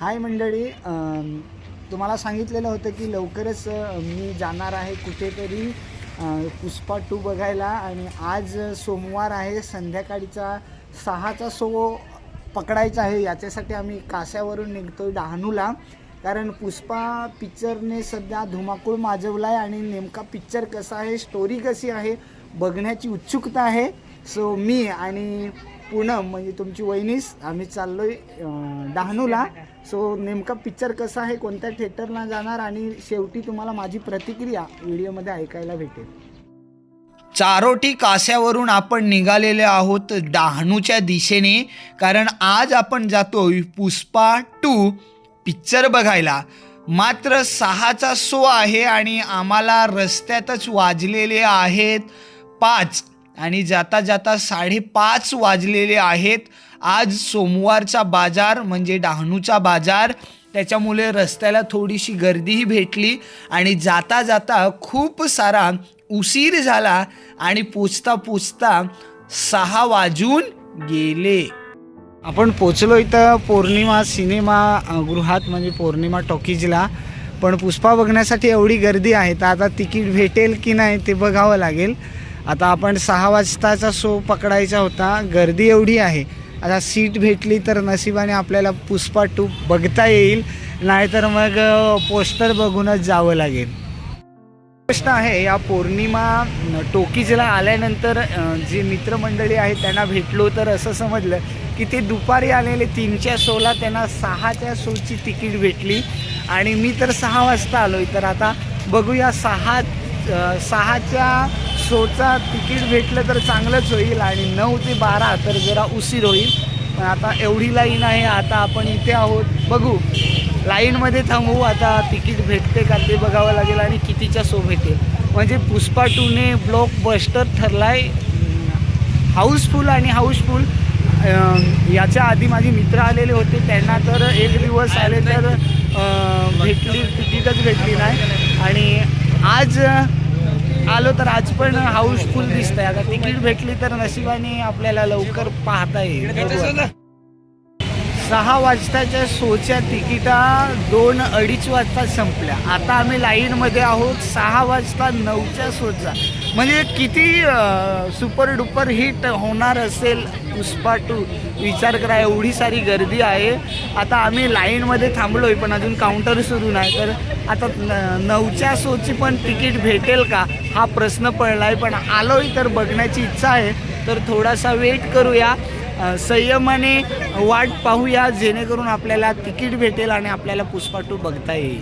हाय मंडळी तुम्हाला सांगितलेलं होतं की लवकरच मी जाणार आहे कुठेतरी पुष्पा टू बघायला आणि आज सोमवार आहे संध्याकाळीचा सहाचा सो पकडायचा आहे. याच्यासाठी आम्ही काश्यावरून आहे डहाणूला. कारण पुष्पा पिक्चरने सध्या धुमाकूळ माजवला आहे आणि नेमका पिक्चर कसा आहे स्टोरी कशी आहे बघण्याची उत्सुकता आहे. सो मी आणि पूनम म्हणजे तुमची वहिनीस आम्ही चाललोय अं, डहाणूला. सो नेमका पिक्चर कसा आहे कोणत्या थिएटरला जाणार आणि शेवटी तुम्हाला माझी प्रतिक्रिया व्हिडिओमध्ये ऐकायला भेटेल. चारोटी कास्यावरून आपण निघालेले आहोत डहाणूच्या दिशेने कारण आज आपण जातोय पुष्पा टू पिक्चर बघायला. मात्र सहाचा शो आहे आणि आम्हाला रस्त्यातच वाजलेले आहेत पाच. आणि जाता जाता साडेपाच वाजलेले आहेत. आज सोमवारचा बाजार म्हणजे डहाणूचा बाजार. त्याच्यामुळे रस्त्याला थोडीशी गर्दीही भेटली आणि जाता जाता खूप सारा उशीर झाला आणि पोचता पोचता सहा वाजून गेले. आपण पोचलो इथं पौर्णिमा सिनेमा गृहात म्हणजे पौर्णिमा टॉकीजला. पण पुष्पा बघण्यासाठी एवढी गर्दी आहे तर आता तिकीट भेटेल की नाही ते बघावं लागेल. आता आपण सहा वाजताचा शो पकडायचा होता. गर्दी एवढी आहे. आता सीट भेटली तर नशिबाने आपल्याला पुष्पा टू बघता येईल. नाहीतर मग पोस्टर बघूनच जावं लागेल. प्रश्न आहे या पौर्णिमा टोकीजला आल्यानंतर जे मित्रमंडळी आहेत त्यांना भेटलो तर असं समजलं की ते दुपारी आलेले तीनच्या शोला त्यांना सहाच्या शोची तिकीट भेटली. आणि मी तर सहा वाजता आलो तर आता बघूया सहा सहाच्या शोचा तिकीट भेटलं तर चांगलंच होईल आणि नऊ ते बारा तर जरा उशीर होईल. पण आता एवढी लाईन आहे आता आपण इथे आहोत. बघू लाईनमध्ये थांबवू आता तिकीट भेटते का ते बघावं लागेल आणि कितीच्या सो भेटेल. म्हणजे पुष्पा टूने ब्लॉक बस्टर ठरलाय. हाऊसफुल आणि हाऊसफुल. याच्या आधी माझे मित्र आलेले होते त्यांना तर एक दिवस आले तर भेटली तिकीटच भेटली नाही. आणि आज आलो तर आज पण हाऊसफुल दिसतंय. आता तिकीट भेटली तर नशिबाने आपल्याला लवकर पाहता येईल. सहा वाजताच्या शोच्या तिकिटा दोन अडीच वाजता संपल्या. आता आम्ही लाईनमध्ये आहोत सहा वाजता नऊच्या शोचा. म्हणजे किती सुपर डुपर हिट होणार असेल पुष्पा टू? विचार करा एवढी सारी गर्दी आहे. आता आम्ही लाईनमध्ये थांबलो आहे पण अजून काउंटर सुरू नाही. तर आता न- नऊच्या शोची पण तिकीट भेटेल का? हा प्रश्न पडला आहे पण आलोय तर बघण्याची इच्छा आहे. तर थोडासा वेट करूया. संयमाने वाट पाहूया जेणेकरून आपल्याला तिकीट भेटेल आणि आपल्याला पुष्पा टू बघता येईल.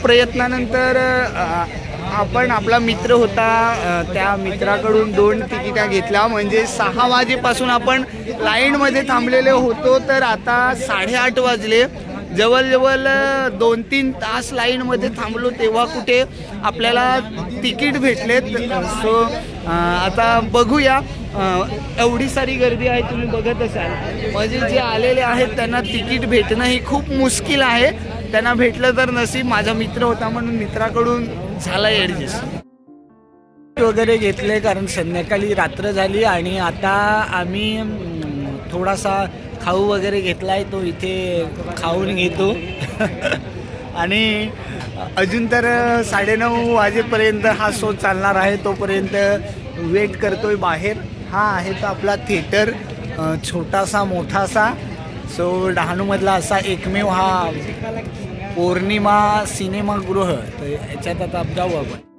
प्रयत्नानंतर आपण आपला मित्र होता त्या मित्राकडून दोन तिकिटा घेतल्या. म्हणजे सहा वाजेपासून आपण लाईनमध्ये थांबलेले होतो तर आता साडेआठ वाजले. जवळजवळ दोन तीन तास लाईनमध्ये थांबलो तेव्हा कुठे आपल्याला तिकीट भेटलेत. सो आता बघूया. एवढी सारी गर्दी आहे तुम्ही बघत असाल. म्हणजे जे आलेले आहेत त्यांना तिकीट भेटणं ही खूप मुश्किल आहे. त्यांना भेटलं तर नसीब. माझा मित्र होता म्हणून मित्राकडून झाला ॲडजस्ट वगैरे घेतले कारण संध्याकाळी रात्र झाली आणि आता आम्ही थोडासा खाऊ वगैरे घेतला आहे तो इथे खाऊन घेतो. आणि अजून तर साडेनऊ वाजेपर्यंत हा शो चालणार आहे. तोपर्यंत वेट करतोय बाहेर. हा आहे तो आपला थिएटर छोटासा मोठासा. सो डहाणूमधला असा एकमेव हा पौर्णिमा सिनेमागृह. तर याच्यात आता जाऊ आपण.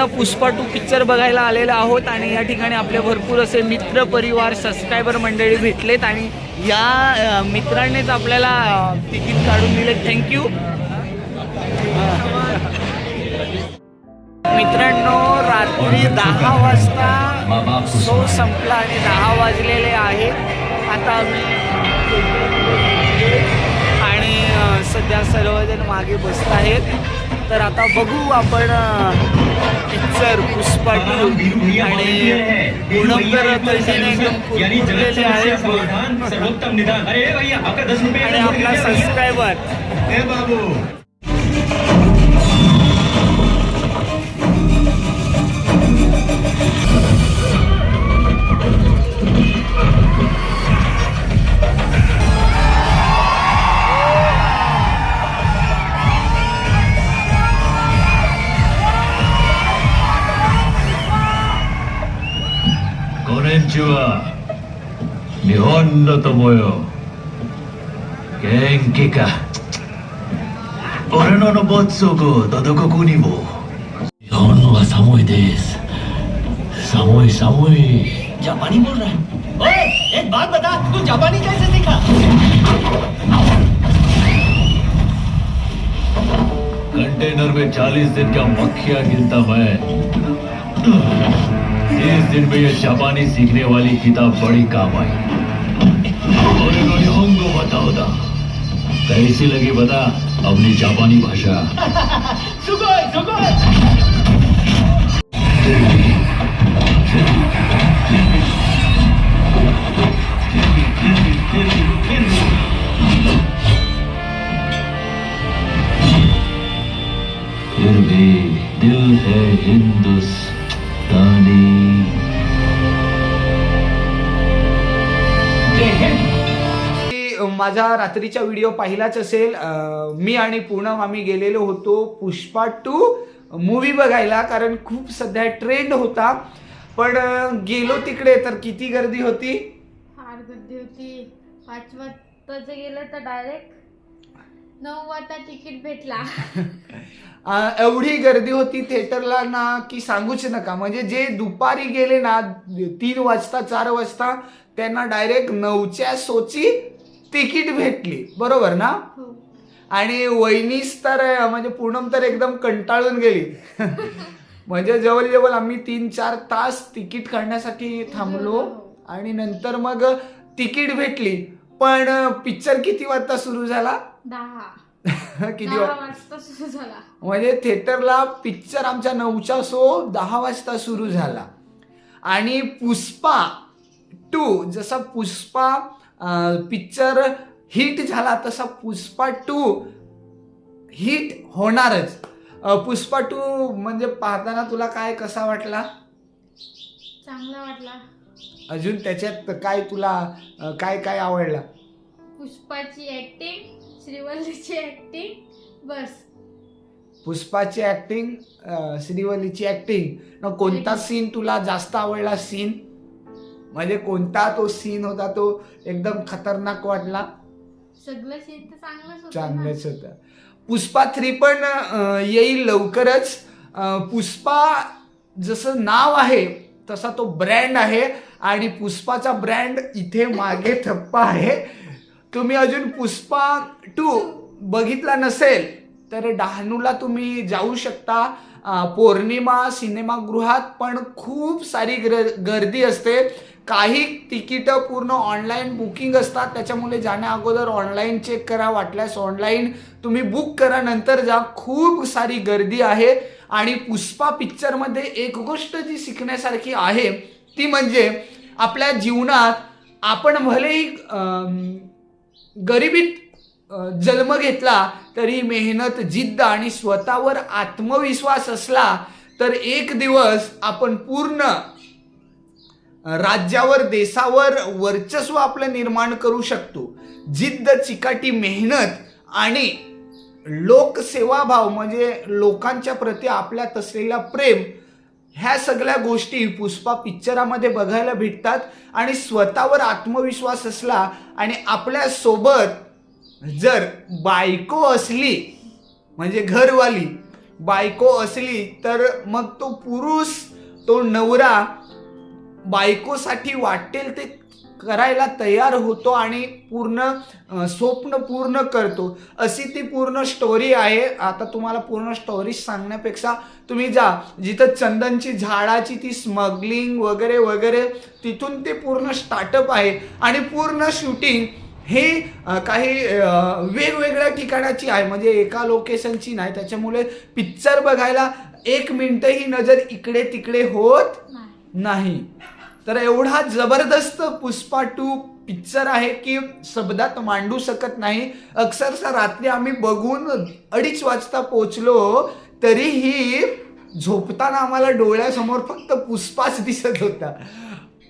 आपण पुष्पा टू पिक्चर बघायला आलेलो आहोत आणि या ठिकाणी आपले भरपूर असे मित्र परिवार सबस्क्रायबर मंडळी भेटलेत आणि या मित्रांनीच आपल्याला तिकीट काढून दिले. थँक्यू मित्रांनो रात्री दहा वाजता शो संपला आणि दहा वाजलेले आहेत. आता आम्ही सध्या सर्वजण मागे बसत आहेत. तर आता बघू आपण पिक्चर पुष्पा टू आणि पूनम तर एकदम कुरकुरलेली आहे आणि आपला सबस्क्रायबर ए बाबू 女友よ元気か俺のの没足とどこにも日本のが寒いです寒い寒い जापानी बोल रहा है ओए एक बात बता तू जापानी कैसे सीखा कंटेनर में चालीस दिन का मक्खियां गिनता मैं तीस दिन में ये जापानी सीखने वाली किताब बड़ी काम आई बताओ था कैसी लगी बता अपनी जापानी भाषा। すご माझा रात्रीचा व्हिडिओ पाहिलाच असेल. मी आणि पूनम आम्ही गेलेलो होतो पुष्पा टू मूवी बघायला कारण खूप सध्या ट्रेंड होता. पण गेलो तिकडे तर किती गर्दी होती? फार गर्दी होती. पाच वाजताचं गेलं तर डायरेक्ट नऊ वाजता तिकीट भेटला. एवढी गर्दी होती थिएटरला ना की सांगूच नका. म्हणजे जे दुपारी गेले ना तीन वाजता चार वाजता त्यांना डायरेक्ट नऊच्या सोची तिकीट भेटली. बरोबर ना? हो. आणि वहिनीस तर म्हणजे पूनम तर एकदम कंटाळून गेली. म्हणजे जवळजवळ आम्ही तीन चार तास तिकीट काढण्यासाठी थांबलो. आणि नंतर मग तिकीट भेटली. पण पिक्चर किती वाजता सुरू झाला? किती वाजता सुरू झाला. म्हणजे थिएटरला पिक्चर आमच्या नऊच्या सो दहा वाजता सुरू झाला. आणि पुष्पा टू जसा पुष्पा पिक्चर हिट झाला तसा पुष्पा टू हिट होणारच. पुष्पा टू म्हणजे पाहताना तुला काय कसा वाटला? चांगला वाटला. अजून त्याच्यात काय तुला अं, काय काय आवडला? पुष्पाची ऍक्टिंग श्रीवल्लीची ऍक्टिंग बस. पुष्पाची ऍक्टिंग श्रीवल्लीची ऍक्टिंग कोणता सीन तुला जास्त आवडला सीन म्हणजे कोणता तो सीन होता तो एकदम खतरनाक वाटला? सगळं चांगलंच होतं ना. चांगलंच होतं. पुष्पा थ्री पण येईल लवकरच. पुष्पा जसं नाव आहे तसा तो ब्रँड आहे आणि पुष्पाचा ब्रँड इथे मागे थप्पा आहे. तुम्ही अजून पुष्पा टू बघितला नसेल तर डहाणूला तुम्ही जाऊ शकता. पौर्णिमा सिनेमागृहात पण खूप सारी गर गर्दी असते. काही तिकीटं पूर्ण ऑनलाईन बुकिंग असतात त्याच्यामुळे जाण्या अगोदर ऑनलाईन चेक करा वाटल्यास ऑनलाईन तुम्ही बुक करा नंतर जा. खूप सारी गर्दी आहे आणि पुष्पा पिक्चरमध्ये एक गोष्ट जी शिकण्यासारखी आहे ती म्हणजे आपल्या जीवनात आपण भलेही गरिबीत जन्म घेतला तरी मेहनत जिद्द आणि स्वतःवर आत्मविश्वास असला तर एक दिवस आपण पूर्ण राज्यावर देशावर वर्चस्व आपलं निर्माण करू शकतो. जिद्द चिकाटी मेहनत आणि लोकसेवाभाव म्हणजे लोकांच्या प्रती आपल्यात असलेला प्रेम ह्या सगळ्या गोष्टी पुष्पा पिक्चरामध्ये बघायला भेटतात आणि स्वतःवर आत्मविश्वास असला आणि आपल्यासोबत जर बायको असली म्हणजे घरवाली बायको असली तर मग तो पुरुष तो नवरा बायकोसाठी वाटेल ते करायला तयार होतो आणि पूर्ण स्वप्न पूर्ण करतो. अशी ती पूर्ण स्टोरी आहे. आता तुम्हाला पूर्ण स्टोरी सांगण्यापेक्षा तुम्ही जा. जिथं चंदनची झाडाची ती स्मगलिंग वगैरे वगैरे तिथून ते पूर्ण स्टार्टअप आहे. आणि पूर्ण शूटिंग हे काही वेगवेगळ्या ठिकाणाची आहे. म्हणजे एका लोकेशनची नाही. त्याच्यामुळे पिक्चर बघायला एक मिनटंही नजर इकडे तिकडे होत नाही. तर एवढा जबरदस्त पुष्पा टू पिक्चर आहे की शब्दात मांडू शकत नाही. अक्षरशः रात्री आम्ही बघून अडीच वाजता पोचलो तरीही झोपताना आम्हाला डोळ्यासमोर फक्त पुष्पाच दिसत होता.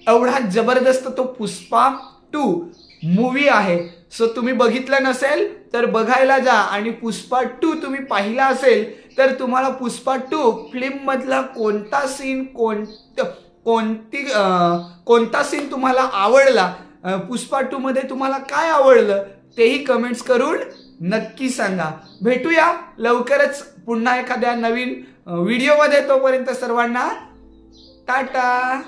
एवढा जबरदस्त तो पुष्पा टू मूवी आहे. सो तुम्ही बघितलं नसेल तर बघायला जा. आणि पुष्पा टू तुम्ही पाहिला असेल तर तुम्हाला पुष्पा टू फिल्ममधला कोणता सीन कोणतं कोणती कोणता सीन तुम्हाला आवडला? पुष्पा टूमध्ये तुम्हाला काय आवडलं? तेही कमेंट्स करून नक्की सांगा. भेटूया. लवकरच पुन्हा एखाद्या नवीन व्हिडिओमध्ये तोपर्यंत सर्वांना टाटा!